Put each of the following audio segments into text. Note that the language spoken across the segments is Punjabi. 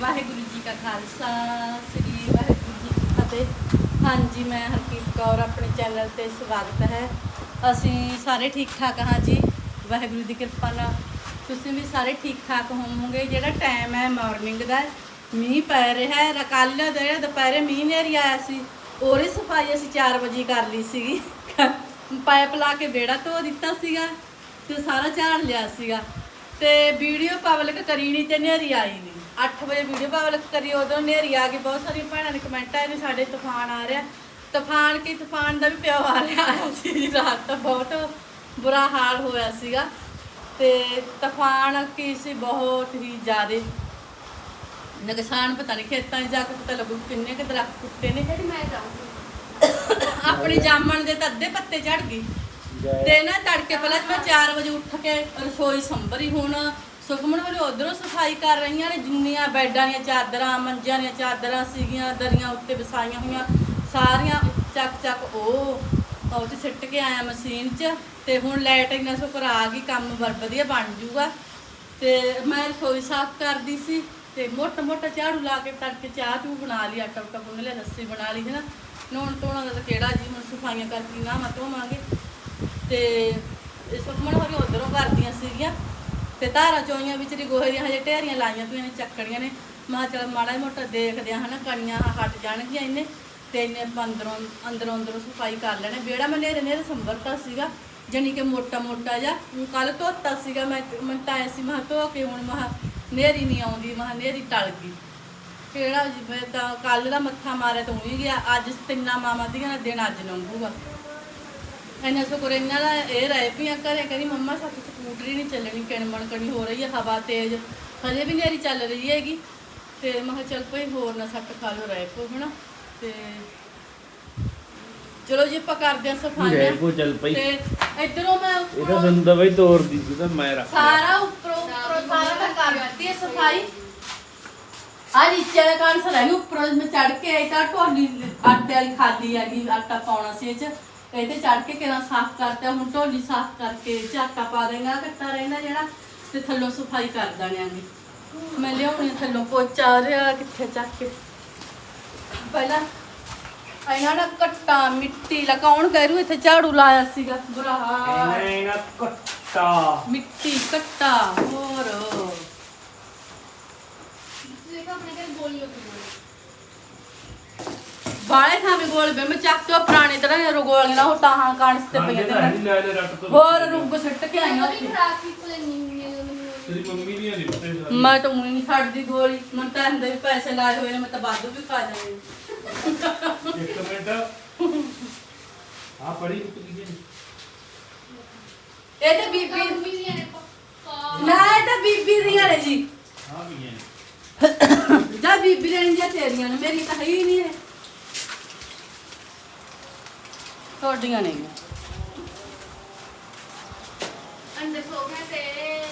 ਵਾਹਿਗੁਰੂ ਜੀ ਕਾ ਖਾਲਸਾ, ਸ੍ਰੀ ਵਾਹਿਗੁਰੂ ਜੀ ਕੀ ਫਤਿਹ। ਹਾਂਜੀ, ਮੈਂ ਹਰਕੀਤ ਕੌਰ, ਆਪਣੇ ਚੈਨਲ ਤੇ ਸਵਾਗਤ ਹੈ। ਅਸੀਂ ਸਾਰੇ ਠੀਕ ਠਾਕ ਹਾਂ ਜੀ, ਵਾਹਿਗੁਰੂ ਦੀ ਕਿਰਪਾ ਨਾਲ। ਤੁਸੀਂ ਵੀ ਸਾਰੇ ਠੀਕ ਠਾਕ ਹੋਵੋਗੇ? ਜਿਹੜਾ ਟਾਈਮ ਹੈ ਮਾਰਨਿੰਗ ਦਾ, ਮੀਂਹ ਪੈ ਰਿਹਾ ਹੈ। ਕੱਲ ਦੇ ਦੁਪਹਿਰੇ ਮੀਂਹ ਨੇਰੀ ਆਇਆ ਸੀ। ਉਹਦੀ ਸਫ਼ਾਈ ਅਸੀਂ 4 ਵਜੇ ਕਰ ਲਈ ਸੀਗੀ। ਪਾਈਪ ਲਾ ਕੇ ਵਿਹੜਾ ਧੋ ਦਿੱਤਾ ਸੀਗਾ ਤੇ ਸਾਰਾ ਝਾੜ ਲਿਆ ਸੀਗਾ। ਤੇ ਵੀਡੀਓ ਪਬਲਿਕ ਕਰੀ ਨਹੀਂ ਤੇ ਨੇਰੀ ਆਈ ਨਹੀਂ 8 ਵਜੇ ਵੀਡੀਓ ਪਬਲਿਕ ਕਰੀ ਉਦੋਂ ਨੇਰੀ ਆ ਗਈ ਬਹੁਤ ਸਾਰੀਆਂ ਭੈਣਾਂ ਨੇ ਕਮੈਂਟ ਆਏ ਨੇ ਸਾਡੇ ਤੂਫਾਨ ਆ ਰਿਹਾ। ਤੂਫਾਨ ਕੀ ਤੂਫਾਨ ਦਾ ਵੀ ਪਿਓ ਆ ਰਿਹਾ। ਸੀ ਜੀ ਰਾਤ ਤਾਂ ਬਹੁਤ ਬੁਰਾ ਹਾਲ ਹੋਇਆ ਸੀਗਾ। ਤੇ ਤੂਫਾਨ ਕੀ ਸੀ ਬਹੁਤ ਹੀ ਜ਼ਿਆਦੇ। ਨੁਕਸਾਨ ਪਤਾ ਨਹੀਂ ਖੇਤਾਂ 'ਚ ਜਾ ਕੇ ਪਤਾ ਲੱਗੂ ਕਿੰਨੇ ਕੁ ਦਰਖਤ ਟੁੱਟੇ ਨੇ। ਜਿਹੜੀ ਮੈਂ ਜਾਊਂਗੀ ਆਪਣੀ ਜਾਮਣ ਦੇ ਤਾਂ ਅੱਧੇ ਪੱਤੇ ਝੜ ਗਏ। ਤੇ ਨਾ ਤੜਕੇ ਪਹਿਲਾਂ ਮੈਂ 4 ਵਜੇ ਉੱਠ ਕੇ ਰਸੋਈ ਸੰਭਰੀ ਹੁਣ। ਸੁਖਮਨ ਵਾਲੇ ਉਧਰੋਂ ਸਫ਼ਾਈ ਕਰ ਰਹੀਆਂ ਨੇ, ਜਿੰਨੀਆਂ ਬੈੱਡਾਂ ਦੀਆਂ ਚਾਦਰਾਂ, ਮੰਜਿਆਂ ਦੀਆਂ ਚਾਦਰਾਂ ਸੀਗੀਆਂ, ਦਰੀਆਂ ਉੱਤੇ ਵਿਛਾਈਆਂ ਹੋਈਆਂ, ਸਾਰੀਆਂ ਚੱਕ ਚੱਕ, ਉਹ ਉਹ ਤੇ ਸਿੱਟ ਕੇ ਆਇਆ ਮਸ਼ੀਨ 'ਚ, ਤੇ ਹੁਣ ਲਾਈਟ ਇੰਨਾ ਸ਼ੁਕਰ ਆ ਗਈ, ਕੰਮ ਬੜ ਵਧੀਆ ਬਣ ਜੂਗਾ। ਤੇ ਮੈਂ ਰਸੋਈ ਸਾਫ਼ ਕਰਦੀ ਸੀ, ਤੇ ਮੋਟਾ ਮੋਟਾ ਝਾੜੂ ਲਾ ਕੇ ਤੜਕੇ ਚਾਹ ਚੂ ਬਣਾ ਲਈ, ਆਟਾ ਉਟਾ ਗੁੰਨ ਲਿਆ, ਲੱਸੀ ਬਣਾ ਲਈ ਹੈ ਨਾ ਨਹਾਉਣ ਧੋਣਾ ਦਾ ਕਿਹੜਾ ਜੀ, ਹੁਣ ਸਫਾਈਆਂ ਕਰਕੇ ਨਾ ਮਾ ਧੋਵਾਂਗੇ। ਤੇ ਇਹ ਸੁਖਮਨ ਹੋਰੀ ਉਧਰੋਂ ਕਰਦੀਆਂ ਸੀਗੀਆਂ। ਤੇ ਧਾਰਾਂ ਚੋਈਆਂ ਵਿੱਚ ਦੀ ਗੋਹੇ ਦੀਆਂ ਹਜੇ ਢੇਰੀਆਂ ਲਾਈਆਂ ਪਈਆਂ ਨੇ, ਚੱਕੜੀਆਂ ਨੇ। ਮੈਂ ਕਿਹਾ ਮਾੜਾ ਜਿਹਾ ਮੋਟਾ ਦੇਖਦੇ ਆ ਹਨਾ, ਕਣੀਆਂ ਹਟ ਜਾਣਗੀਆਂ ਇਹਨੇ ਤੇ ਇਹਨੇ ਅੰਦਰੋਂ ਅੰਦਰੋਂ ਅੰਦਰੋਂ ਸਫ਼ਾਈ ਕਰ ਲੈਣੇ। ਬੇੜਾ ਮੈਂ ਨੇਰੇ ਨੇਰੇ ਸੰਭਰਤਾ ਸੀਗਾ, ਜਾਣੀ ਕਿ ਮੋਟਾ ਮੋਟਾ ਜਿਹਾ। ਕੱਲ ਧੋਤਾ ਸੀਗਾ, ਮੈਂ ਮੈਂ ਤਾਂ ਐਸੀ ਮਾ ਧੋ ਕੇ ਹੁਣ ਮਾ ਨੇਰੀ ਨਹੀਂ ਆਉਂਦੀ, ਮਾ ਨੇਰੀ ਟਲ ਗਈ। ਕਿਹੜਾ ਜਿਵੇਂ ਤਾਂ ਕੱਲ ਦਾ ਮੱਥਾ ਮਾਰਿਆ ਤਾਂ ਉਹੀ ਗਿਆ। ਅੱਜ ਤਿੰਨਾ ਮਾਮਾ ਦੀਆਂ ਦਾ ਦਿਨ ਅੱਜ ਲੰਘੂਗਾ। ਇਹਨਾਂ ਸ਼ੁਕਰ ਇਹਨਾਂ ਦਾ ਇਹ ਰਹਿ ਪਈਆਂ ਘਰੇ ਕਹਿੰਦੀ ਮੰਮਾ ਸਾਡੀ ਸਕੂਟਰੀ ਨਹੀਂ ਚੱਲਣੀ ਕਿਣਮਣ ਕਣੀ ਹੋ ਰਹੀ ਹੈ ਹਵਾ ਤੇਜ਼। ਹਜੇ ਵੀ ਨੇਰੀ ਚੱਲ ਰਹੀ ਹੈਗੀ। ਤੇ ਮੈਂ ਕਿਹਾ ਚੱਲ ਭਈ ਹੋਰ ਨਾ ਸੱਟ ਖਾ ਲੋ ਰਹਿ ਪੋ ਹਨਾ। ਤੇ ਚਲੋ ਜੀ ਆਪਾਂ ਕਰਦੇ ਹਾਂ ਸਫਾਈਆਂ। ਰਹਿ ਪੋ ਚੱਲ ਪਈ ਤੇ ਇਧਰੋਂ ਮੈਂ ਇਹ ਤਾਂ ਉੱਪਰੋਂ ਸਾਨੂੰ ਦਵਾਈ ਤੋੜ ਦੀ ਸੀ ਤਾਂ ਮੈਂ ਰੱਖ। ਸਾਰਾ ਉੱਪਰੋਂ ਉੱਪਰੋਂ ਸਾਰਾ ਮੈਂ ਕਰ ਦਿੱਤੀ ਹੈ ਸਫ਼ਾਈ। ਆ ਨੀਚੇ ਦਾ ਕਾਨ ਸਰ ਹੈ ਉੱਪਰੋਂ ਮੈਂ ਚੜ ਕੇ ਆਈ ਤਾਂ ਢੋਲੀ ਆਟੇ ਵਾਲੀ ਖਾਲੀ ਹੈਗੀ ਆਟਾ ਪਾਉਣਾ ਸੀ ਇਹ ਚ। ਇਹ ਤੇ ਚੜ ਕੇ ਕਿਹਨਾਂ ਸਾਫ਼ ਕਰਤਾ ਹੁਣ ਢੋਲੀ ਸਾਫ਼ ਕਰਕੇ ਆਟਾ ਪਾ ਦੇਣਾ ਕੱਟਾ ਰਹਿੰਦਾ ਜਿਹੜਾ ਤੇ ਥੱਲੋਂ ਸਫ਼ਾਈ ਕਰ ਦੇਣਾਂਗੇ ਮੈਂ ਲਿਆਉਣੀ ਥੱਲੋਂ ਪੋਚਾ ਰਿਹਾ ਕਿੱਥੇ ਚੱਕ ਕੇ। ਪਹਿਲਾਂ ਇਹਨਾਂ ਦਾ ਕੱਟਾ ਮਿੱਟੀ ਲਗਾਉਣ ਕਰੂ ਇੱਥੇ ਝਾੜੂ ਲਾਇਆ ਸੀਗਾ। ਬੁਰਾ ਹਾਲ। ਇਹਨੇ ਨਾ ਕੱਟਾ ਮਿੱਟੀ ਕੱਟਾ ਹੋਰ। ਤੁਸੀਂ ਦੇਖੋ ਆਪਣੇ ਘਰ ਗੋਲੀਆਂ ਕਿੰਨੀਆਂ ਬਾਲੇ ਥਾਵੇਂ ਗੋਲ ਬੇ ਮੈਂ ਚੱਕ ਕੇ ਪੁਰਾਣੇ ਤਰ੍ਹਾਂ ਦੇ ਰਗੋਲੀਆਂ ਉਹ ਟਾਹਾਂ ਕਾਣਸ ਤੇ ਪਈਆਂ ਤੇ ਮੈਂ ਲੈ ਲੈ ਰੱਟ ਤੋਂ ਹੋਰ ਰੁੱਗ ਸੁੱਟ ਕੇ ਆਈਆਂ ਉਹਦੀ ਉੱਥੇ ਖਰਾਕ ਹੀ ਕੋਲੇ ਨਹੀਂ ਮੈਨੂੰ ਤੇਰੀ ਮੰਮੀ ਨਹੀਂ ਆਦੀ ਪਤਾ ਮੈਂ ਤਾਂ ਉਹੀ ਨਹੀਂ ਛੱਡਦੀ ਗੋਲੀ। ਮੈਂ ਤਾਂ ਅੰਦਰ ਵੀ ਪੈਸੇ ਲਾਏ ਹੋਏ ਨੇ ਮੈਂ ਤਾਂ ਬਾਦੂ ਵੀ ਖਾ ਜਾਣੀ ਇੱਕ ਮਿੰਟ। ਆ ਪੜੀ ਉੱਤ ਕੀ ਹੈ ਇਹ ਤਾਂ ਬੀਬੀ ਮੰਮੀ ਦੀਆਂ ਨੇ ਨਾ ਇਹ ਤਾਂ ਬੀਬੀ ਦੀਆਂ ਨੇ ਜੀ। ਆ ਵੀ ਹੈ ਜਾਂ ਬੀਬੀ ਦੀਆਂ ਜਾਂ ਤੇਰੀਆਂ ਨੇ ਮੇਰੀ ਤਾਂ ਹੈ ਹੀ ਨਹੀਂ ਇਹ। ਤੁਹਾਡੀਆਂ ਨੇ ਅੰਦਰ ਸੋ ਗਏ ਤੇ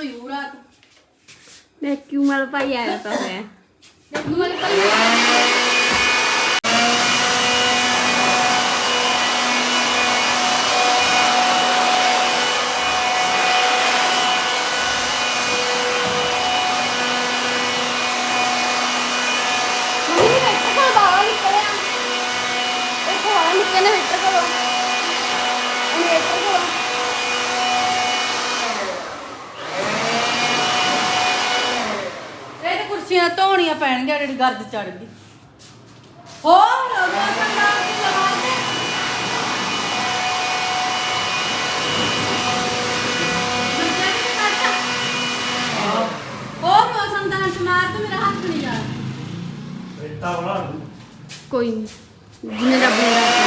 ਉਹ ਰਾਤ ਕਿਉਂ ਮਲ ਪਾਈ ਆਇਆ ਤਾਂ ਹੈ ਦੇਖ ਮਲ ਭਾਈ ਮੰਮੀ ਨੇ ਵੇਟਰ ਕੋਲ ਬਾਹਰ ਨਿਕਲਿਆ ਇਹ ਕੋਲ ਨਿਕਲੇ ਨੇ ਵੇਟਰ ਕੋਲ ਉਹ ਵੇਟਰ ਕੋਲ ਇਹ ਤੇ ਕੁਰਸੀਆਂ ਧੋਣੀਆਂ ਪੈਣਗੀਆਂ ਜਿਹੜੀ ਗਰਦ ਚੜ ਗਈ। ਹੋਰ ਰੋਸ਼ਨ ਦਾ ਕੀ ਲਵਾ ਦੇ ਮੰਜਾ ਕਿਤੇ ਕੱਢ। ਹੋਰ ਰੋਸ਼ਨ ਦਾ ਹੰਸ ਮਾਰ ਤੇ ਮੇਰਾ ਹੱਥ ਨਹੀਂ ਜਾਣਾ ਰੇਤਾ ਬਣਾ ਲੂ ਕੋਈ ਨਹੀਂ ਜਿੰਨੇ ਰੱਬ ਨੇ ਰੱਖਿਆ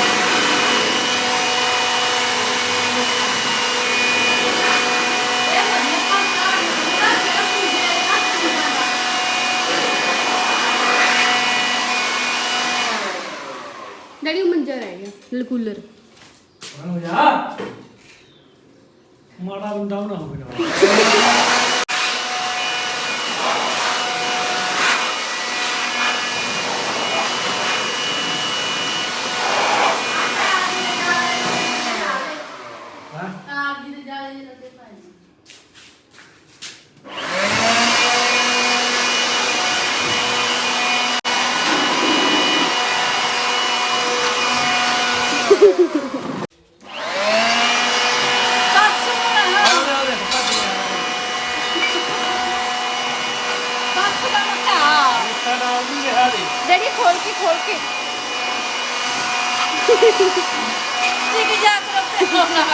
ਇਹ ਵਧੀਆ ਪਾਸਾ ਜਿਹੜਾ ਜਿਹੜਾ ਪੂਜੇ ਹੱਥ ਨਹੀਂ ਜਾਣਾ ਡੈਡੀ ਉਹ ਮੰਜਾ ਰਹਿ ਗਿਆ ਕੂਲਰ ਹੋ ਜਾ ਮਾੜਾ ਬੰਦਾ ਬਣਾ ਹੋਵੇ ਨਾ ਹਾਂ ਆਪ ਜੀ ਦੇ ਜਾਲੇ ਜਿਹੇ ਲੱਗੇ ਪਾਏ ਨੇ। ਦੱਸ ਹੁਣ। ਦੱਸ ਦਾ ਮਤਾ। ਰੇਤਾ ਨਾਲ ਨਹੀਂ ਰਿਹਾ ਦੇ ਡੈਡੀ ਖੋਲ ਕੇ ਖੋਲ ਕੇ ਟਿਕ ਜਾ ਕਰ ਤੇ ਹੋਣਾ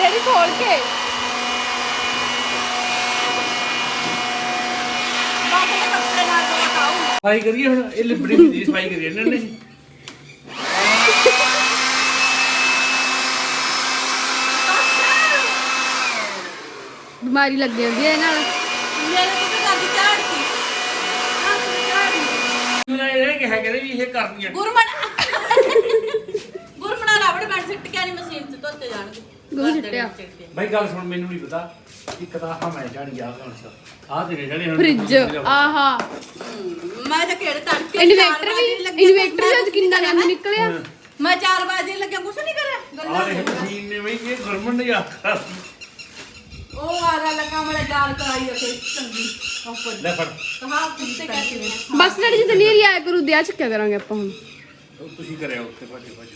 ਡੈਡੀ ਖੋਲ ਕੇ ਬਾਕੀ ਦੇ ਕੱਪੜੇ ਨਾਲ ਜੋ ਹਟਾਊ ਸਫ਼ਾਈ ਕਰੀਏ ਹੁਣ? ਇਹ ਲਿਬੜੀ ਨਹੀਂ ਸਫ਼ਾਈ ਕਰੀਏ ਇਹਨਾਂ ਨੇ। ਬਿਮਾਰੀ ਲੱਗ ਜਾਂਦੀ ਹੈ ਇਹ ਨਾਲ। ਮੇਰੇ ਕੋਲ ਤਾਂ ਗੱਡੀ ਝਾੜਦੀ ਹਾਂ ਝਾੜਦੀ ਮੇਰਾ ਇਹ ਕਿਹਾ ਕਹਿੰਦੇ ਵੀ ਇਹ ਕਰਦੀਆਂ ਗੁਰਮਣ ਗੁਰਮਣਾ ਰਬੜ ਬੈਂਡ ਸਿੱਟ ਕੇ ਆਣੀ ਮਸ਼ੀਨ 'ਚ ਧੋਤੇ ਜਾਣਗੇ। ਗੁਰੂ ਸਿੱਟਿਆ। ਬਾਈ ਗੱਲ ਸੁਣ ਮੈਨੂੰ ਨਹੀਂ ਪਤਾ ਇੱਕ ਤਾਂ ਆਹ ਮੈਂ ਜਾਣੀ ਆ ਕੌਣ ਸਾ ਆਹ ਤੇਰੇ ਜਿਹੜੇ ਹੁਣ ਫ੍ਰਿਜ ਆਹਾ। ਮੈਂ ਤਾਂ ਕਿਹੜੇ ਤੜਕੇ ਇਨਵੇਟਰ ਵੀ ਇਨਵੇਟਰ ਵੀ ਅੱਜ ਕਿੰਨਾ ਗੰਦ ਨਿਕਲਿਆ। ਮੈਂ 4 ਵਜੇ ਲੱਗਿਆ ਕੁਛ ਨਹੀਂ ਕਰਿਆ। ਆਹ ਗੱਲਾਂ ਦੇਖ ਮਸ਼ੀਨ ਨੇ ਬਈ ਇਹ ਗਰਮਣ ਨੇ ਆ ਉਹ ਆ ਗਾ ਲੱਗਾ ਮੜਾ ਜਾਲ ਕਰਾਈ ਰੱਖੇ ਚੰਗੀ। ਉੱਪਰ ਲੈ ਫੜ। ਕਹਾ ਕਿੱਥੇ ਕਰਕੇ ਬਸ ਡੈਡੀ ਜਿੱਦ ਨਹੀਂ ਰਿਆ ਕਰੂ ਦਿਆ ਚੱਕਿਆ ਕਰਾਂਗੇ ਆਪਾਂ ਹੁਣ। ਉਹ ਤੁਸੀਂ ਕਰਿਆ ਉੱਥੇ ਭੱਜ ਭੱਜ।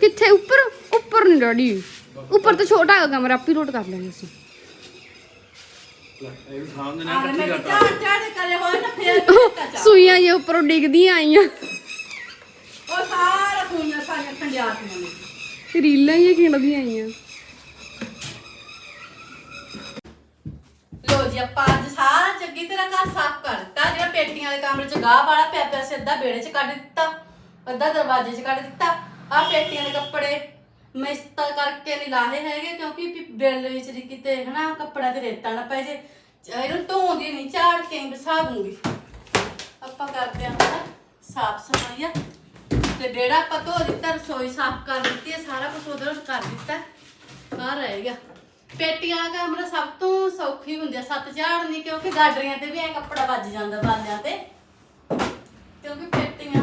ਕਿੱਥੇ? ਉੱਪਰ ਉੱਪਰ ਨਹੀਂ ਡੈਡੀ। ਉੱਪਰ ਤਾਂ ਛੋਟਾ ਹੈਗਾ ਕਮਰਾ, ਆਪੀ ਲੋਟ ਕਰ ਲੈਂਗੇ ਅਸੀਂ ਇਹ ਸਾਹਮਣੇ ਨਾ ਆਹ ਮੈਂ ਇਕੱਠੀ ਚਾੜ ਕਰਤਾ ਕਰੇ ਹੋਏ ਨਾ ਫੇਰ ਕਿੱਥੇ ਸੂਈਆਂ ਜੇ ਉੱਪਰੋਂ ਡਿੱਗਦੀਆਂ ਆਈਆਂ। ਉਹ ਸਾਰਾ ਖੂਨ ਸਾਰੀਆਂ ਖੰਡਿਆਤੀਆਂ ਨੇ ਰੀਲਾਂ ਹੀ ਖਿੰਡਦੀਆਂ ਆਈਆਂ। ਲੋ ਜੀ, ਆਪਾਂ ਅੱਜ ਸਾਰਾ ਚੰਗੀ ਤਰ੍ਹਾਂ ਘਰ ਸਾਫ਼ ਕਰ ਦਿੱਤਾ। ਜਿਹੜਾ ਪੇਟੀਆਂ ਦੇ ਕਮਰੇ ਚ ਗਾਹ ਵਾਲਾ ਪਿਆ ਪਿਆ ਸੀ, ਅੱਧਾ ਵਿਹੜੇ ਚ ਕੱਢ ਦਿੱਤਾ, ਅੱਧਾ ਦਰਵਾਜ਼ੇ ਚ ਕੱਢ ਦਿੱਤਾ। ਆਹ ਪੇਟੀਆਂ ਦੇ ਕੱਪੜੇ ਮੈਂ ਕਰਕੇ ਨਹੀਂ ਲਾਹੇ ਹੈਗੇ, ਕਿਉਂਕਿ ਵੀ ਬਿੱਲ ਵਿੱਚ ਦੀ ਕਿਤੇ, ਹਨਾ ਕੱਪੜਾ ਤੇ ਰੇਤਾ ਨਾ ਪੈ ਜੇ। ਇਹਨੂੰ ਧੋਂਦੀ ਨਹੀਂ, ਝਾੜ ਕੇ ਹੀ ਵਿਛਾ ਦੂੰਗੀ। ਆਪਾਂ ਕਰਦੇ ਹਾਂ ਹੁਣ ਸਾਫ਼ ਸਫ਼ਾਈ ਆ। ਤੇ ਡੇੜਾ ਆਪਾਂ ਧੋ ਦਿੱਤਾ, ਰਸੋਈ ਸਾਫ਼ ਕਰ ਦਿੱਤੀ ਹੈ ਸਾਰਾ ਕੁਝ ਉਧਰ ਕਰ ਦਿੱਤਾ। ਆ ਰਹਿ ਗਿਆ। ਪੇਟੀਆਂ ਦਾ ਕਮਰਾ ਸਭ ਤੋਂ ਸੌਖੀ ਹੁੰਦੀ ਆ, ਸੱਤ ਝਾੜਨੀ ਕਿਉਂਕਿ ਗਾਡਰੀਆਂ ਤੇ ਵੀ ਐ ਕੱਪੜਾ ਵੱਜ ਜਾਂਦਾ ਬਾਲਿਆਂ ਤੇ। ਕਿਉਂਕਿ ਪੇਟੀਆਂ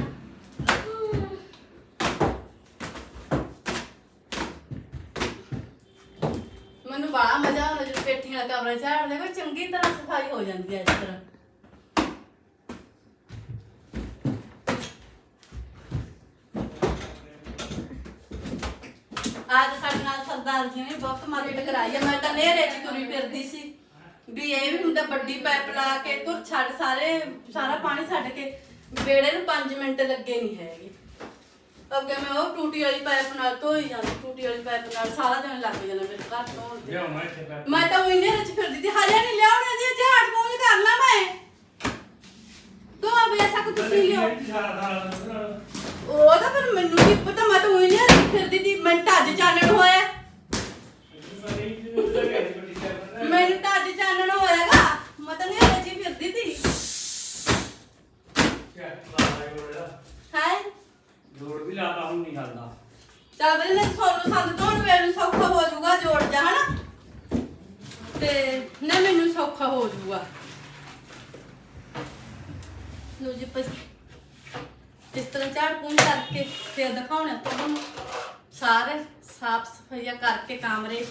ਮੈਨੂੰ ਬੜਾ ਮਜ਼ਾ ਆਉਂਦਾ ਜਦੋਂ ਪੇਟੀਆਂ ਦਾ ਕਮਰਾ ਕੋਈ ਚੰਗੀ ਤਰ੍ਹਾਂ ਸਫ਼ਾਈ ਹੋ ਜਾਂਦੀ ਹੈ ਇਸ ਤਰ੍ਹਾਂ। ਅੱਜ ਸਾਡੇ ਨਾਲ ਸਰਦਾਰ ਜੀ ਨੇ ਬਹੁਤ ਮਦਦ ਕਰਾਈ ਹੈ। ਮੈਂ ਤਾਂ ਨੇਰੇ ਚ ਤੁਰੀ ਫਿਰਦੀ ਸੀ ਵੀ ਇਹ ਵੀ ਹੁੰਦਾ ਵੱਡੀ ਪਾਈਪ ਲਾ ਕੇ ਤੁਰ ਛੱਡ ਸਾਰੇ, ਸਾਰਾ ਪਾਣੀ ਛੱਡ ਕੇ, ਵਿਹੜੇ ਨੂੰ 5 ਮਿੰਟ ਲੱਗੇ ਨਹੀਂ ਹੈਗੇ। ਅੱਗੇ ਮੈਂ ਉਹ ਟੂਟੀ ਵਾਲੀ ਪਾਈਪ ਨਾਲ ਧੋਈ ਜਾਂਦੀ ਟੂਟੀ ਵਾਲੀ ਪਾਈਪ ਨਾਲ ਸਾਰਾ ਦਿਨ ਲੱਗ ਜਾਣਾ ਮੇਰੇ ਘਰ ਧੋਣ ਤੇ ਲਿਆਉਣਾ ਇੱਥੇ ਮੈਂ ਤਾਂ ਉਹਨੇ ਰਚ ਫਿਰਦੀ ਹਜੇ ਨਹੀਂ ਲਿਆਉਣਾ ਜੀ ਝਾੜ ਪੂੰਝ ਕਰ ਲਾ ਮੈਂ। ਦੋ ਵਜੇ ਤੱਕ ਤੁਸੀਂ ਲਿਓ ਉਹ ਤਾਂ ਫਿਰ ਮੈਨੂੰ ਕੀ ਪਤਾ ਮੈਂ ਤਾਂ ਉਹਨੇ ਰਚ ਫਿਰਦੀ ਸੀ ਮੈਂ ਤਾਂ ਅੱਜ ਚਾਨਣ ਹੋਇਆ। ਮੈਨੂੰ ਤਾਂ ਅੱਜ ਚਾਨਣ ਹੋਇਆਗਾ ਮੈਂ ਤਾਂ ਨਹੀਂ ਰਚੀ ਫਿਰਦੀ ਸੀ। ਹੈ ਜੋੜ ਵੀ ਲਾਤਾ ਹੁਣ ਨਹੀਂ ਹਲਦਾ। ਚੱਲ ਬਈ ਮੈਂ ਤੁਹਾਨੂੰ ਸੰਦ ਧੋਣ ਵੇਲੇ ਸੌਖਾ ਹੋ ਜਾਊਗਾ ਜੋੜ ਜਾ, ਹਨਾ? ਤੇ ਨਾ ਮੈਨੂੰ ਸੌਖਾ ਹੋ ਜਾਊਗਾ। ਲੋ ਜੀ ਪਸ ਇਸ ਤਰ੍ਹਾਂ ਝਾੜ ਪੂੰਝ ਕਰਕੇ ਫਿਰ ਦਿਖਾਉਣਾ ਤੁਹਾਨੂੰ। ਸਾਰੇ ਸਾਫ਼ ਸਫਾਈਆਂ ਕਰਕੇ ਕਮਰੇ।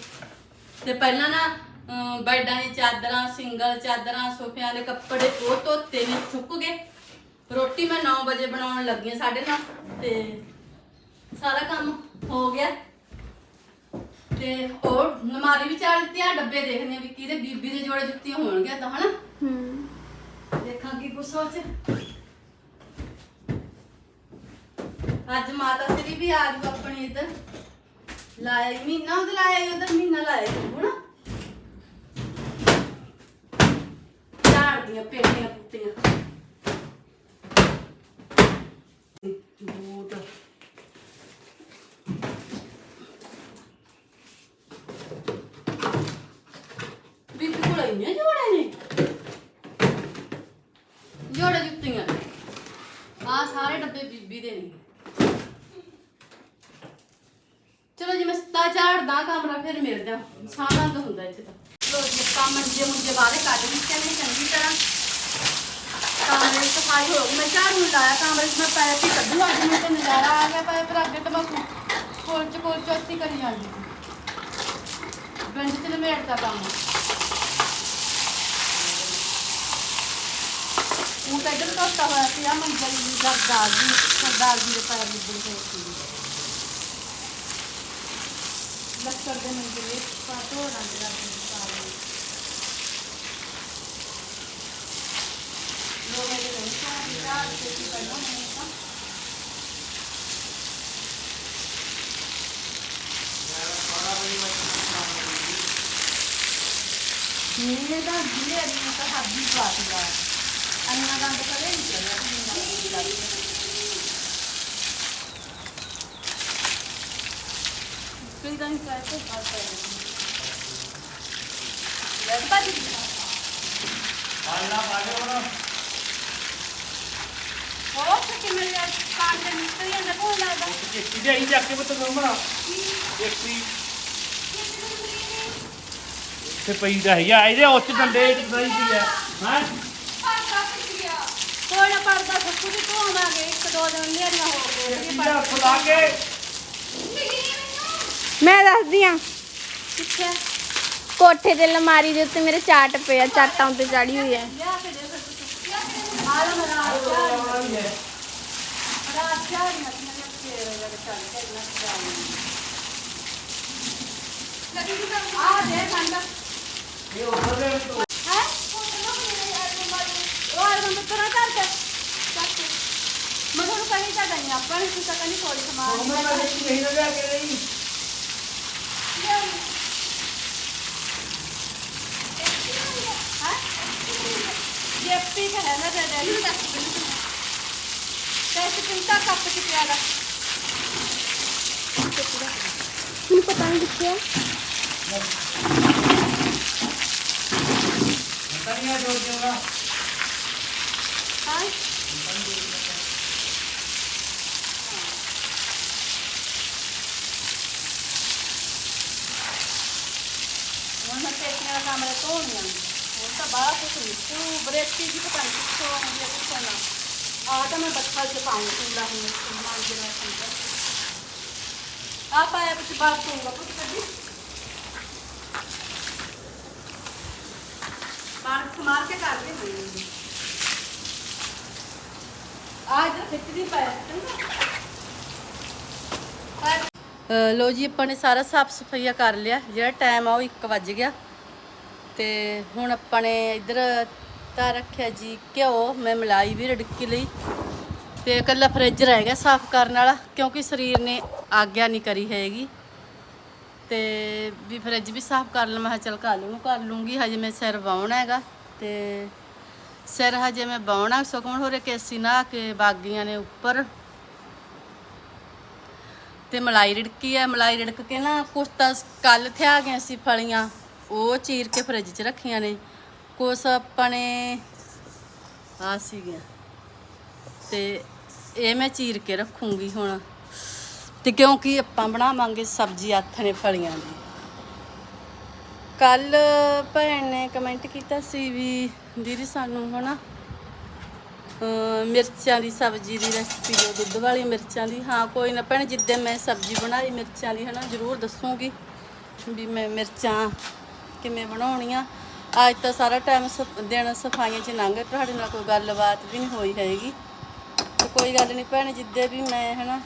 ਤੇ ਪਹਿਲਾਂ ਨਾ ਬੈਡਾਂ ਦੀ ਚਾਦਰਾਂ, ਸਿੰਗਲ ਚਾਦਰਾਂ, ਸੋਫਿਆਂ ਦੇ ਕੱਪੜੇ ਉਹ ਧੋਤੇ ਨੇ, ਸੁੱਕ ਗਏ। ਰੋਟੀ ਮੈਂ 9 ਵਜੇ ਬਣਾਉਣ ਲੱਗੀ ਹਾਂ ਸਾਢੇ ਤੇ ਸਾਰਾ ਕੰਮ ਹੋ ਗਿਆ। ਤੇ ਹੋਰ ਨਮਾਰੀ ਵੀ ਚਾੜ ਦਿੱਤੀ ਆ ਡੱਬੇ ਦੇਖਦੇ ਆ ਵੀ ਕਿਹਦੇ ਬੀਬੀ ਦੇ ਜੋੜੇ ਜੁੱਤੀਆਂ ਹੋਣਗੀਆਂ ਤਾਂ ਹਨਾ? ਹੂੰ। ਦੇਖਾਂ ਕੀ ਕੁਛ ਸੋਚ। ਅੱਜ ਮਾਤਾ ਸ੍ਰੀ ਵੀ ਆ ਜੂ ਆਪਣੀ ਇੱਧਰ ਲਾਇਆ ਮਹੀਨਾ ਉਹਦੇ ਲਾਇਆ ਉਧਰ ਮਹੀਨਾ ਲਾਇਆ ਈ ਹੁਣ ਝਾੜ ਦੀਆਂ ਪੇਟੀਆਂ ਪੁੱਟੀਆਂ ਬੂਟ ਬੀਬੀ ਕੋਲ ਇੰਨੇ ਜੋੜੇ ਨੇ ਜੋੜੇ ਜੁੱਤੀਆਂ ਆ ਸਾਰੇ ਡੱਬੇ ਬੀਬੀ ਦੇ ਨੇ ਚਲੋ ਜੀ ਝਾੜਦਾ ਕਮਰਾ ਫਿਰ ਮਿਲਦੇ ਆ ਸਾਰਾ ਤਾਂ ਹੁੰਦਾ ਇੱਥੇ ਤਾਂ। ਲੋ ਜੀ, ਆਪਾਂ ਮੰਜੇ ਮੁੰਜੇ ਬਾਹਰ ਕੱਢ ਦਿੱਤੇ ਨੇ ਚੰਗੀ ਤਰ੍ਹਾਂ। ਕਮਰੇ ਸਫ਼ਾਈ ਹੋ ਗਈ। ਮੈਂ ਝਾੜੂ ਲਾਇਆ, ਕਮਰੇ 'ਚ ਮੈਂ ਪੈਰ ਹੀ ਕੱਢੂ ਅੱਜ। ਮੈਨੂੰ ਤਾਂ ਨਜ਼ਾਰਾ ਆ ਗਿਆ ਪਏ ਪਰ ਅੱਗੇ ਤਾਂ ਕੋਲ ਚ ਕੋਲ ਚੌਥੀ ਕਰੀ ਜਾਂਦੀ। ਸੀ ਬਿੰਦ ਚ ਲਮੇੜਦਾ ਕੰਮ। ਉਹ ਤਾਂ ਇੱਧਰ ਧੋਤਾ ਹੋਇਆ ਸੀ ਆ ਮੰਜਲ ਦੀ ਸਰਦਾਰ ਜੀ ਦੇ ਪੈਰ ਲਿਬੜ ਗਏ ਸੀ। ਲੱਕੜ ਦੇ ਮੰਜੇ ਪਾਟੋ ਰੰਗ ਦਾ ਸਾਰੇ ਲੋਕਾਂ ਦੇ ਵਿੱਚ ਚਾਰ ਤੇ ਕੀ ਕਰਨਾ ਹੈ ਨੀਲੇ ਦਾ ਜਿਲੇ ਅੜੀ ਤਾਂ ਹੱਦੀ ਪਾਤ ਦਾ ਅੰਨਾ ਗੰਦ ਕਰੇ ਨਹੀਂ ਚੱਲਿਆ ਕੋਈ ਤਾਂ ਨਹੀਂ ਕਰਦਾ ਬਾਤ ਕਰ ਲੈ ਬਾਜੀ ਆਲਾ ਬਾਲੇ ਹੁਣ। ਹੋ ਸਕੇ ਮੇਰੇ ਕਾਂ ਦੇ ਮਿਸਤਰੀਆਂ ਦਾ ਕੋਲ ਲੱਗਦਾ। ਇੱਕ ਦੇ ਆਈ ਜਾ ਕੇ ਬਤ ਨੰਬਰ ਇੱਕ ਵੀ ਤੇ ਪਈ ਦਾ ਹੈ ਇਹਦੇ ਉੱਚ ਡੰਡੇ ਚ ਪਈ ਦੀ ਹੈ ਹਾਂ? ਕੋਈ ਨਾ ਪਰਦਾ ਸੱਕੂ ਦੀ ਧੋਵਾਂਗੇ ਇੱਕ ਦੋ ਦਿਨ ਲਿਆੜੀਆਂ ਹੋ ਗਏ ਇਹਦਾ ਫੁਲਾ ਕੇ। ਮੈਂ ਦੱਸਦੀ ਆ। ਕਿੱਥੇ? ਕੋਠੇ ਤੇ ਅਲਮਾਰੀ ਦੇ ਉੱਤੇ ਮੇਰੇ ਚਾਟ ਪਿਆ ਚਾਟਾਂ ਉੱਤੇ ਚੜੀ ਹੋਈ ਹੈ ਲਿਆ ਕੇ ਦੇ ਫਿਰ ਆਲਮ ਰਾਤ ਚਾਹ ਰਾਤ ਚਾਹ ਨਹੀਂ ਮੈਂ ਫੇਰ ਲੜ ਚੱਲ ਕੇ ਨਾ ਚਾਹ ਆ ਦੇ ਖੰਡ ਇਹ ਉੱਪਰ ਦੇ ਉੱਤੇ ਹੈ ਉਹ ਆਲਮ ਤਰਾ ਕਰ ਦੇ ਮੈਂ ਤੁਹਾਨੂੰ ਕਹੀ ਤਾਂ ਗਈ ਆਪਾਂ ਨੂੰ ਸਮਾਨ ਮੈਂ ਦੇਖੀ ਨਹੀਂ ਲਗਾ ਕੇ ਰਹੀ ਜੇਪੀ ਹੈ ਨਾ ਦੇ ਦੇ ਤੇ ਪਿੰਤਾ ਕੱਪ ਚ ਪਿਆ ਦਾ ਮੈਨੂੰ ਪਤਾ ਨਹੀਂ ਕਿੱਥੇ ਆ ਤਨੀਆ ਜੋੜ ਦਿਓਗਾ ਹਾਂ ਹੁਣ ਮੈਂ ਪੇਟੀਆਂ ਦਾ ਕਮਰੇ ਧੋਣੀਆਂ ਹੁਣ ਤਾਂ ਬਾਹਰ ਕੁਛ ਨਹੀਂ ਤੂੰ ਬਰੇਤੀ ਜੀ ਪਤਾ ਨਹੀਂ ਕਿੱਥੋਂ ਆਉਂਦੀ ਹੈ ਕਿੱਥੋਂ ਨਾ ਆ ਤਾਂ ਮੈਂ ਬੱਖਲ ਚ ਪਾਉਂ ਕੂੜਾ ਹੁਣ ਸਮਾਨ ਜਿਹੜਾ ਸੰਦਰ ਆ ਪਾਇਆ ਵਿੱਚ ਬਾਤ ਕੂੰਗਾ ਪੁੱਤ ਕੱਢੀ ਮਾਰ ਮਾਰ ਕੇ ਕਰ ਤੇ ਹੁਣ ਆਪਾਂ ਨੇ ਇਧਰ ਤਾਂ ਰੱਖਿਆ ਜੀ ਘਿਓ, ਮੈਂ ਮਲਾਈ ਵੀ ਰੜਕੀ ਲਈ। ਤੇ ਇਕੱਲਾ ਫਰਿੱਜ ਰਹਿ ਗਿਆ ਸਾਫ਼ ਕਰਨ ਵਾਲਾ, ਕਿਉਂਕਿ ਸਰੀਰ ਨੇ ਆਗਿਆ ਨਹੀਂ ਕਰੀ ਹੈਗੀ। ਤੇ ਵੀ ਫਰਿੱਜ ਵੀ ਸਾਫ਼ ਕਰ ਲਾਂ, ਮੈਂ ਕਿਹਾ ਚੱਲ ਕੱਲ ਨੂੰ ਕਰ ਲੂੰਗੀ, ਹਜੇ ਮੈਂ ਸਿਰ ਵਾਉਣਾ ਹੈਗਾ। ਤੇ ਸਿਰ ਹਜੇ ਮੈਂ ਵਾਉਣਾ ਸੁਖਮਣ ਹੋਰੇ ਕੇਸੀ ਨਾ ਕੇ ਬਾਗੀਆਂ ਨੇ ਉੱਪਰ। ਤੇ ਮਲਾਈ ਰਿੜਕੀ ਹੈ ਮਲਾਈ ਰਿੜਕ ਕੇ ਨਾ ਕੁਛ ਤਾਂ ਕੱਲ ਥਿਆ ਗਈਆਂ ਸੀ ਫਲੀਆਂ। ਉਹ ਚੀਰ ਕੇ ਫਰਿੱਜ 'ਚ ਰੱਖੀਆਂ ਨੇ। ਕੁਛ ਆਪਾਂ ਨੇ ਆ ਸੀਗੀਆਂ। ਤੇ ਇਹ ਮੈਂ ਚੀਰ ਕੇ ਰੱਖੂੰਗੀ ਹੁਣ। ਤੇ ਕਿਉਂਕਿ ਆਪਾਂ ਬਣਾਵਾਂਗੇ ਸਬਜ਼ੀ ਹੱਥ ਨੇ ਫਲੀਆਂ ਦੀ। ਕੱਲ ਭੈਣ ਨੇ ਕਮੈਂਟ ਕੀਤਾ ਸੀ ਵੀ, ਦੀਦੀ ਸਾਨੂੰ ਹਨਾ ਅਮ ਮਿਰਚਾਂ ਦੀ ਸਬਜ਼ੀ ਦੀ ਰੈਸਪੀ ਦਿਓ ਦੁੱਧ ਵਾਲੀ ਮਿਰਚਾਂ ਦੀ। ਹਾਂ, ਕੋਈ ਨਾ ਭੈਣ ਜਿੱਦਾਂ ਮੈਂ ਸਬਜ਼ੀ ਬਣਾਈ ਮਿਰਚਾਂ ਦੀ ਹਨਾ, ਜ਼ਰੂਰ ਦੱਸੂਗੀ ਵੀ ਮੈਂ ਮਿਰਚਾਂ ਕਿਵੇਂ ਬਣਾਉਣੀਆਂ ਅੱਜ ਤਾਂ ਸਾਰਾ ਟਾਈਮ ਦਿਨ ਸਫਾਈਆਂ 'ਚ ਲੰਘ ਗਿਆ ਤੁਹਾਡੇ ਨਾਲ ਕੋਈ ਗੱਲਬਾਤ ਵੀ ਨਹੀਂ ਹੋਈ ਹੈਗੀ। ਤੇ ਕੋਈ ਗੱਲ ਨਹੀਂ ਭੈਣ, ਜਿੱਦੇ ਵੀ ਮੈਂ ਹਨਾ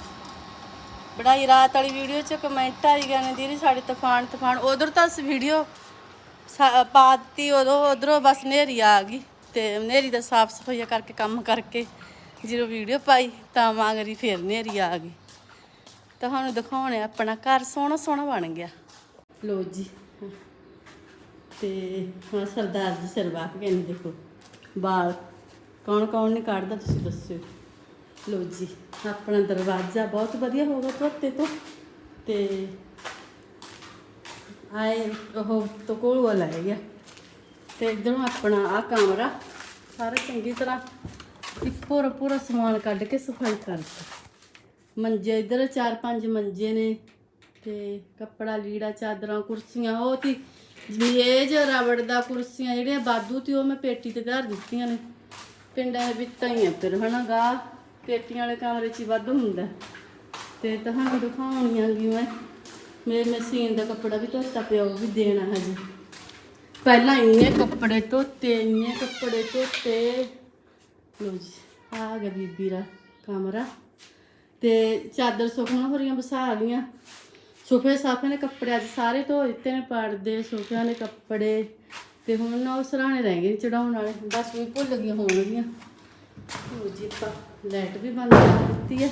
ਬਣਾਈ, ਰਾਤ ਵਾਲੀ ਵੀਡੀਓ 'ਚ ਕਮੈਂਟ ਆਈ ਗਏ ਨੇ, ਦੀਦੀ ਸਾਡੇ ਤੂਫਾਨ ਤੂਫਾਨ, ਉਧਰ ਤਾਂ ਵੀਡੀਓ ਪਾ ਦਿੱਤੀ, ਉਦੋਂ, ਉਧਰੋਂ ਬਸ ਨੇਰੀ ਆ ਗਈ ਤੇ ਨੇਰੀ ਦਾ ਸਾਫ਼ ਸਫਾਈਆ ਕਰਕੇ, ਕੰਮ ਕਰਕੇ ਜਦੋਂ ਵੀਡੀਓ ਪਾਈ ਤਾਂ ਮਾਂਗਰੀ ਫੇਰ ਨੇਰੀ ਆ ਗਈ। ਤੁਹਾਨੂੰ ਦਿਖਾਉਣੇ ਆਪਣਾ ਘਰ ਸੋਹਣਾ ਸੋਹਣਾ ਬਣ ਗਿਆ। ਲੋ ਜੀ। ਤੇ ਹੁਣ ਸਰਦਾਰ ਜੀ ਸਰਵਾਕ ਗਏ ਨੇ ਦੇਖੋ। ਬਾਲ ਕੌਣ ਕੌਣ ਨਹੀਂ ਕੱਢਦਾ ਤੁਸੀਂ ਦੱਸਿਓ। ਲੋ ਜੀ, ਆਪਣਾ ਦਰਵਾਜ਼ਾ ਬਹੁਤ ਵਧੀਆ ਹੋ ਗਿਆ ਧੋਤੇ ਤੋਂ। ਤੇ ਆਏ ਉਹ ਤੋਂ ਕੋਲ ਵਾਲਾ ਹੈ ਗਿਆ। ਤੇ ਇਧਰੋਂ ਆਪਣਾ ਆ ਕਮਰਾ, ਸਾਰਾ ਚੰਗੀ ਤਰ੍ਹਾਂ ਇੱਕ ਪੂਰਾ ਪੂਰਾ ਸਮਾਨ ਕੱਢ ਕੇ ਸਫ਼ਾਈ ਕਰਤਾ ਮੰਜੇ ਇਧਰ ਚਾਰ ਪੰਜ ਮੰਜੇ ਨੇ ਤੇ ਕੱਪੜਾ ਲੀੜਾ ਚਾਦਰਾਂ ਕੁਰਸੀਆਂ ਉਹ ਤੀ ਮੇਜ਼ ਰਬੜ ਦਾ ਕੁਰਸੀਆਂ ਜਿਹੜੀਆਂ ਬਾਦੂ ਤੇ ਉਹ ਮੈਂ ਪੇਟੀ ਤੇ ਧਰ ਦਿੱਤੀਆਂ ਨੇ। ਪਿੰਡਾਂ ਦੇ ਵਿੱਚ ਤਾਂ ਹੀ ਆ ਫਿਰ, ਹਨਾ ਗਾ? ਪੇਟੀਆਂ ਵਾਲੇ ਕਮਰੇ 'ਚ ਹੀ ਵਾਧੂ ਹੁੰਦਾ। ਤੇ ਤੁਹਾਨੂੰ ਦਿਖਾਉਣੀਆਂ ਗੀ ਮੈਂ। ਮੇਰੇ ਮਸ਼ੀਨ ਦਾ ਕੱਪੜਾ ਵੀ ਧੋਤਾ ਪਿਆ, ਉਹ ਵੀ ਦੇਣਾ ਹਜੇ। ਪਹਿਲਾਂ ਇੰਨੇ ਕੱਪੜੇ ਧੋਤੇ, ਇੰਨੇ ਕੱਪੜੇ ਧੋਤੇ। ਲੋ ਜੀ, ਆ ਗਿਆ ਬੀਬੀ ਦਾ ਕਮਰਾ। ਤੇ ਚਾਦਰ ਸੁਖਣਾ ਹੋਰੀਆਂ ਵਸਾ ਲਈਆਂ। ਸੋਫੇ ਸਾਫੇ ਨੇ ਕੱਪੜੇ ਅੱਜ ਸਾਰੇ ਧੋ ਦਿੱਤੇ ਨੇ ਪਰਦੇ, ਸੋਫਿਆਂ ਦੇ ਕੱਪੜੇ ਤੇ ਹੁਣ ਨਾ ਉਹ ਸਰਾਣੇ ਰਹਿ ਗਏ ਚੜਾਉਣ ਵਾਲੇ। ਬਸ ਵੀ ਭੁੱਲ ਗਈਆਂ ਹੋਣਗੀਆਂ ਲੋ ਜੀ ਆਪਾਂ ਲਾਈਟ ਵੀ ਬੰਦ ਕਰ ਦਿੱਤੀ ਹੈ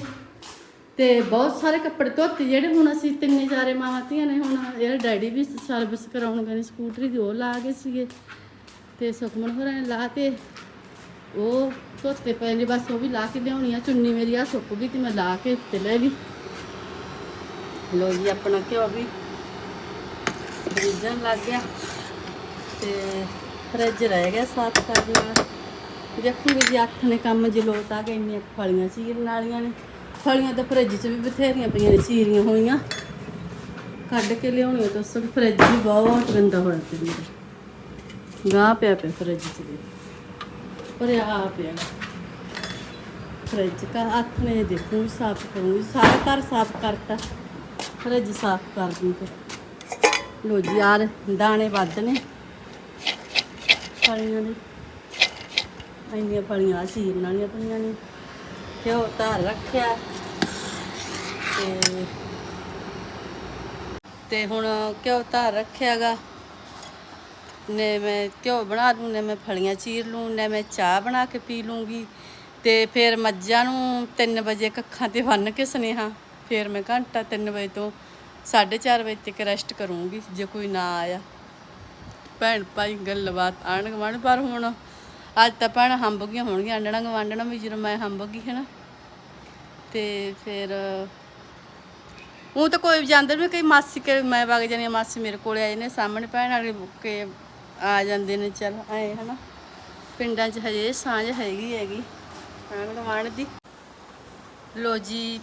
ਤੇ ਬਹੁਤ ਸਾਰੇ ਕੱਪੜੇ ਧੋਤੇ, ਜਿਹੜੇ ਹੁਣ ਅਸੀਂ ਤਿੰਨੇ ਚਾਰੇ ਮਾਵਾਂ ਧੀਆਂ ਨੇ, ਹੁਣ ਇਹਦਾ ਡੈਡੀ ਵੀ ਸਰਵਿਸ ਕਰਾਉਣ ਗਏ ਨੇ, ਸਕੂਟਰੀ ਦੀ ਉਹ ਲਾ ਗਏ ਸੀਗੇ। ਤੇ ਸੁਖਮਨ ਹੋਰਾਂ ਨੇ ਲਾ ਤੇ ਉਹ ਧੋਤੇ ਪਏ ਨੇ, ਬਸ ਉਹ ਵੀ ਲਾ ਕੇ ਲਿਆਉਣੀ ਆ। ਚੁੰਨੀ ਮੇਰੀ ਆ ਸੁੱਕ ਗਈ ਤੇ ਮੈਂ ਲਾ ਕੇ ਉੱਤੇ ਲੈ ਲਈ ਲੋ ਜੀ, ਆਪਣਾ ਘਿਓ ਵੀ ਰਿੱਝਣ ਲੱਗ ਗਿਆ ਤੇ ਫਰਿੱਜ ਰਹਿ ਗਿਆ ਸਾਫ਼ ਕਰਨਾ ਦੇਖੂਗੀ ਜੀ ਅੱਠ ਨੇ ਕੰਮ ਜਲੋਤ ਆ ਗਏ ਇੰਨੀਆਂ ਫਲੀਆਂ ਚੀਰਨ ਵਾਲੀਆਂ ਨੇ। ਫਲੀਆਂ ਤਾਂ ਫਰਿੱਜ 'ਚ ਵੀ ਬਥੇਰੀਆਂ ਪਈਆਂ ਨੇ, ਚੀਰੀਆਂ ਹੋਈਆਂ। ਕੱਢ ਕੇ ਲਿਆਉਣੀਆਂ ਤਾਂ ਸਭ ਫਰਿੱਜ ਵੀ ਬਹੁਤ ਗੰਦਾ ਹੋਇਆ ਪਿਆ ਗਾਹ ਪਿਆ ਪਿਆ ਫਰਿੱਜ 'ਚ ਵੀ। ਪਰ ਆ ਪਿਆ। ਫਰਿੱਜ ਕਾ ਹੱਥ ਨੇ ਦੇਖੂ, ਸਾਫ਼ ਕਰੂੰਗੀ ਸਾਰਾ ਘਰ ਸਾਫ਼ ਕਰਤਾ। ਫਰਿੱਜ ਸਾਫ਼ ਕਰ ਦੂੰ ਤੇ। ਲੋ ਜੀ ਯਾਰ ਦਾਣੇ ਵੱਧ ਨੇ ਫਲੀਆਂ ਦੇ ਇੰਨੀਆਂ ਫਲੀਆਂ ਚੀਰਨ ਵਾਲੀਆਂ ਪਈਆਂ ਨੇ। ਘਿਓ ਧਾਰ ਰੱਖਿਆ। ਤੇ ਤੇ ਹੁਣ ਘਿਓ ਧਾਰ ਰੱਖਿਆਗਾ। ਨੇ ਮੈਂ ਘਿਓ ਬਣਾ ਲੂੰ ਨੇ ਮੈਂ ਫਲੀਆਂ ਚੀਰ ਲੂੰ, ਨੇ ਮੈਂ ਚਾਹ ਬਣਾ ਕੇ ਪੀ ਲੂੰਗੀ। ਤੇ ਫਿਰ ਮੱਝਾਂ ਨੂੰ 3 ਵਜੇ ਕੱਖਾਂ ਤੇ ਬੰਨ ਕੇ ਸੁਨੇਹਾ। ਫਿਰ ਮੈਂ ਘੰਟਾ 3 ਵਜੇ ਤੋਂ 4:30 ਵਜੇ ਤੱਕ ਰੈਸਟ ਕਰੂੰਗੀ ਜੇ ਕੋਈ ਨਾ ਆਇਆ। ਭੈਣ ਭਾਈ ਗੱਲਬਾਤ ਆਣ ਗਵਣ ਪਰ ਹੁਣ ਅੱਜ ਤਾਂ ਭੈਣ ਹੰਬ ਗਈਆਂ ਹੋਣਗੀਆਂ ਆਂਡਣਾ ਗਵਾਂਡਣਾ ਵੀ ਜਦੋਂ ਮੈਂ ਹੰਬ ਗਈ ਹੈ ਨਾ ਤੇ ਫਿਰ ਉਹ ਤਾਂ ਕੋਈ ਵੀ ਜਾਂਦਾ ਵੀ ਕਈ ਮਾਸੀ ਕੇ ਮੈਂ ਵਗ ਜਾਂਦੀ ਹਾਂ, ਮਾਸੀ ਮੇਰੇ ਕੋਲੇ ਆ ਨੇ ਸਾਹਮਣੇ ਭੈਣ ਵਾਲੇ ਕੇ ਆ ਜਾਂਦੇ ਨੇ ਚਲ ਆਏ ਹਨਾ। ਪਿੰਡਾਂ 'ਚ ਹਜੇ ਸਾਂਝ ਹੈਗੀ ਹੈਗੀ। ਆਂਢ ਗੁਆਂਢ ਦੀ। ਲੋ ਜੀ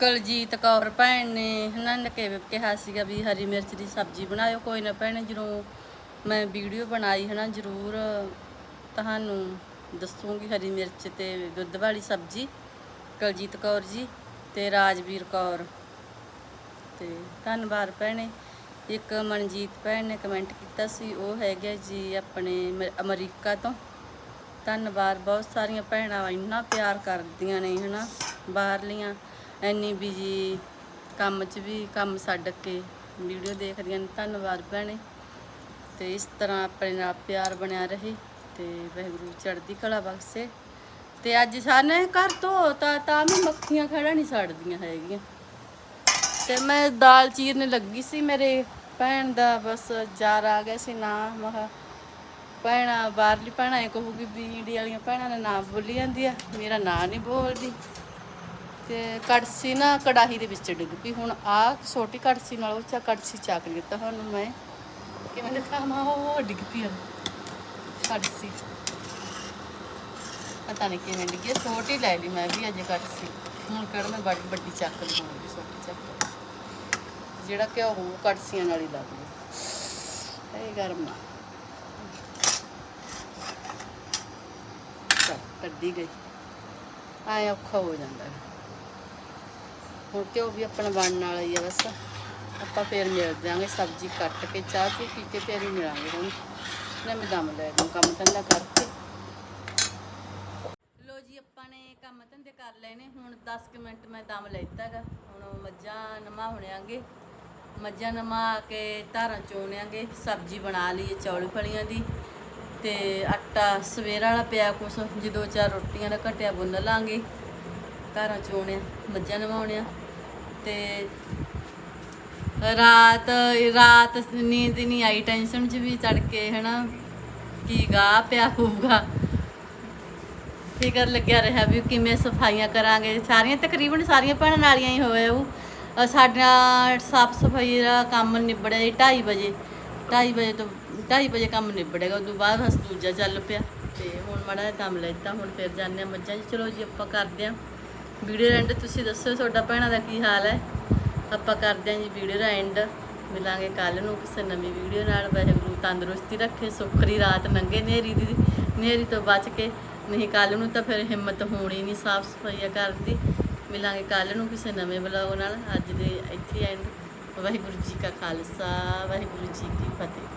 ਕਲਜੀਤ ਕੌਰ ਭੈਣ ਨੇ ਇਹਨਾਂ ਨੇ ਕਿ- ਕਿਹਾ ਸੀਗਾ ਵੀ ਹਰੀ ਮਿਰਚ ਦੀ ਸਬਜ਼ੀ ਬਣਾਇਓ, ਕੋਈ ਨਾ ਭੈਣ ਜਦੋਂ ਮੈਂ ਵੀਡੀਓ ਬਣਾਈ ਹਨਾ ਜ਼ਰੂਰ ਤੁਹਾਨੂੰ ਦੱਸੂਗੀ ਹਰੀ ਮਿਰਚ ਤੇ ਦੁੱਧ ਵਾਲੀ ਸਬਜ਼ੀ, ਕਲਜੀਤ ਕੌਰ ਜੀ ਤੇ ਰਾਜਵੀਰ ਕੌਰ। ਤੇ ਧੰਨਵਾਦ ਭੈਣੇ। ਇੱਕ ਮਨਜੀਤ ਭੈਣ ਨੇ ਕਮੈਂਟ ਕੀਤਾ ਸੀ, ਉਹ ਹੈਗੇ ਜੀ ਆਪਣੇ ਅਮਰੀਕਾ ਤੋਂ। ਧੰਨਵਾਦ, ਬਹੁਤ ਸਾਰੀਆਂ ਭੈਣਾਂ ਇੰਨਾ ਪਿਆਰ ਕਰਦੀਆਂ ਨੇ ਹਨਾ, ਬਾਹਰਲੀਆਂ। ਇੰਨੀ ਬਿਜ਼ੀ ਕੰਮ 'ਚ ਵੀ ਕੰਮ ਛੱਡ ਕੇ ਵੀਡੀਓ ਦੇਖਦੀਆਂ ਨੇ ਧੰਨਵਾਦ ਭੈਣੇ। ਤੇ ਇਸ ਤਰ੍ਹਾਂ ਆਪਣੇ ਨਾਲ ਪਿਆਰ ਬਣਿਆ ਰਹੇ ਤੇ ਵਾਹਿਗੁਰੂ ਚੜ੍ਹਦੀ ਕਲਾ ਬਖਸ਼ੇ। ਤੇ ਅੱਜ ਸਾਨੇ ਘਰ ਧੋਤਾ ਤਾਂ ਵੀ ਮੱਖੀਆਂ ਖੜਾ ਨਹੀਂ ਛੱਡਦੀਆਂ ਹੈਗੀਆਂ। ਤੇ ਮੈਂ ਦਾਲ ਚੀਰਨ ਲੱਗੀ ਸੀ ਮੇਰੇ ਭੈਣ ਦਾ, ਬਸ ਜਾਰ ਆ ਗਿਆ ਸੀ ਨਾ ਮਹਾ ਭੈਣਾਂ, ਬਾਹਰਲੀ ਭੈਣਾਂ ਇਹ ਕਹੂਗੀ ਵੀ ਇੰਡੀਆ ਵਾਲੀਆਂ ਭੈਣਾਂ ਦਾ ਨਾਮ ਬੋਲੀ ਜਾਂਦੀ ਆ, ਮੇਰਾ ਨਾਂ ਨਹੀਂ ਬੋਲਦੀ। ਤੇ ਕੜਸੀ ਨਾ ਕੜਾਹੀ ਦੇ ਵਿੱਚ ਡਿੱਗ ਪਈ। ਹੁਣ ਆ ਛੋਟੀ ਕੜਸੀ ਨਾਲ ਉਹ ਚਾ ਕੜਛੀ ਚੱਕ ਲਿੱਤਾ ਹੁਣ ਮੈਂ। ਕਿਵੇਂ ਦਿਖਾਵਾਂ ਉਹ ਡਿੱਗ ਪਈ ਆ। ਕੜਛੀ। ਪਤਾ ਨਹੀਂ ਕਿਵੇਂ ਡਿੱਗੀ ਛੋਟੀ ਲੈ ਲਈ ਮੈਂ ਵੀ ਅਜੇ ਕੜਸੀ ਹੁਣ ਕਿਹੜਾ ਮੈਂ ਬੜੀ ਵੱਡੀ ਚੱਕ ਲਵਾਂਗੀ, ਛੋਟੀ ਚੱਕ ਜਿਹੜਾ ਕਿ ਉਹ ਕੜਛੀਆਂ ਨਾਲ ਹੀ ਲੱਗਦੀ ਇਹ ਗਰਮ ਆ। ਕੱਢੀ ਗਈ। ਆਏ ਔਖਾ ਹੋ ਜਾਂਦਾ ਹੈ। ਹੁਣ ਘਿਓ ਵੀ ਆਪਣਾ ਬਣਨ ਵਾਲਾ ਹੀ ਆ ਬਸ। ਆਪਾਂ ਫੇਰ ਮਿਲ ਜਾਾਂਗੇ, ਸਬਜ਼ੀ ਕੱਟ ਕੇ, ਚਾਹ ਚੂਹ ਪੀ ਕੇ ਫੇਰ ਹੀ ਮਿਲਾਂਗੇ ਹੁਣ। ਨਾ ਮੈਂ ਦਮ ਲੈ ਦੂੰ ਕੰਮ ਧੰਦਾ ਕਰਕੇ। ਲੋ ਜੀ, ਆਪਾਂ ਨੇ ਕੰਮ ਧੰਦੇ ਕਰ ਲਏ ਨੇ ਹੁਣ 10 ਕੁ ਮਿੰਟ ਮੈਂ ਦਮ ਲੈਤਾਗਾ ਹੁਣ ਮੱਝਾਂ ਨਮਾ ਹੁਣਿਆਂਗੇ। ਮੱਝਾਂ ਨਮਾ ਕੇ ਧਾਰਾਂ ਚੋਣਿਆਂਗੇ। ਸਬਜ਼ੀ ਬਣਾ ਲਈ ਹੈ ਚੌਲ ਫਲੀਆਂ ਦੀ। ਤੇ ਆਟਾ ਸਵੇਰ ਵਾਲਾ ਪਿਆ ਕੁਛ, ਜੇ ਦੋ ਚਾਰ ਰੋਟੀਆਂ ਦਾ ਘਟਿਆ ਗੁੰਨ ਲਾਂਗੇ। ਧਾਰਾਂ ਚੋਣਿਆ, ਮੱਝਾਂ ਨਵਾਉਣਿਆ ਤੇ ਰਾਤ ਰਾਤ ਨੀਂਦ ਨਹੀਂ ਆਈ ਟੈਨਸ਼ਨ 'ਚ ਵੀ ਤੜਕੇ ਹਨਾ, ਕੀ ਗਾਹ ਪਿਆ ਹੋਊਗਾ। ਫਿਕਰ ਲੱਗਿਆ ਰਿਹਾ ਵੀ ਕਿਵੇਂ ਸਫਾਈਆਂ ਕਰਾਂਗੇ। ਸਾਰੀਆਂ ਤਕਰੀਬਨ ਸਾਰੀਆਂ ਭੈਣਾਂ ਵਾਲੀਆਂ ਹੀ ਹੋਏ ਉਹ ਸਾਡਾ ਸਾਫ਼ ਸਫ਼ਾਈ ਦਾ ਕੰਮ ਨਿਬੜਿਆ ਜੀ 2:30 ਵਜੇ। 2:30 ਵਜੇ ਤੋਂ 2:30 ਵਜੇ ਕੰਮ ਨਿਬੜੇਗਾ, ਉਦੋਂ ਬਾਅਦ ਬਸ ਦੂਜਾ ਚੱਲ ਪਿਆ। ਤੇ ਹੁਣ ਮਾੜਾ ਜਿਹਾ ਦਮ ਲੈਤਾ ਹੁਣ ਫਿਰ ਜਾਂਦੇ ਆ ਮੱਝਾਂ ਜੀ। ਚਲੋ ਜੀ, ਆਪਾਂ ਕਰਦੇ ਆ ਵੀਡੀਓ ਐਂਡ ਤੁਸੀਂ ਦੱਸੋ ਤੁਹਾਡਾ ਭੈਣਾਂ ਦਾ ਕੀ ਹਾਲ ਹੈ? ਆਪਾਂ ਕਰਦੇ ਹਾਂ ਜੀ ਵੀਡੀਓ ਦਾ ਐਂਡ ਮਿਲਾਂਗੇ ਕੱਲ ਨੂੰ ਕਿਸੇ ਨਵੀਂ ਵੀਡੀਓ ਨਾਲ। ਵਾਹਿਗੁਰੂ ਤੰਦਰੁਸਤੀ ਰੱਖੇ ਸੁਖਰੀ ਰਾਤ ਨੰਗੇ ਨੇਰੀ ਦੀ। ਨੇਰੀ ਤੋਂ ਬਚ ਕੇ ਨਹੀਂ ਕੱਲ ਨੂੰ ਤਾਂ ਫਿਰ ਹਿੰਮਤ ਹੋਣੀ ਨਹੀਂ ਸਾਫ਼ ਸਫਾਈਆ ਕਰਨ ਦੀ। ਮਿਲਾਂਗੇ ਕੱਲ ਨੂੰ ਕਿਸੇ ਨਵੇਂ ਬਲੌਗ ਨਾਲ। ਅੱਜ ਦੇ ਇੱਥੇ ਐਂਡ ਵਾਹਿਗੁਰੂ ਜੀ ਕਾ ਖਾਲਸਾ, ਵਾਹਿਗੁਰੂ ਜੀ ਕੀ ਫਤਿਹ।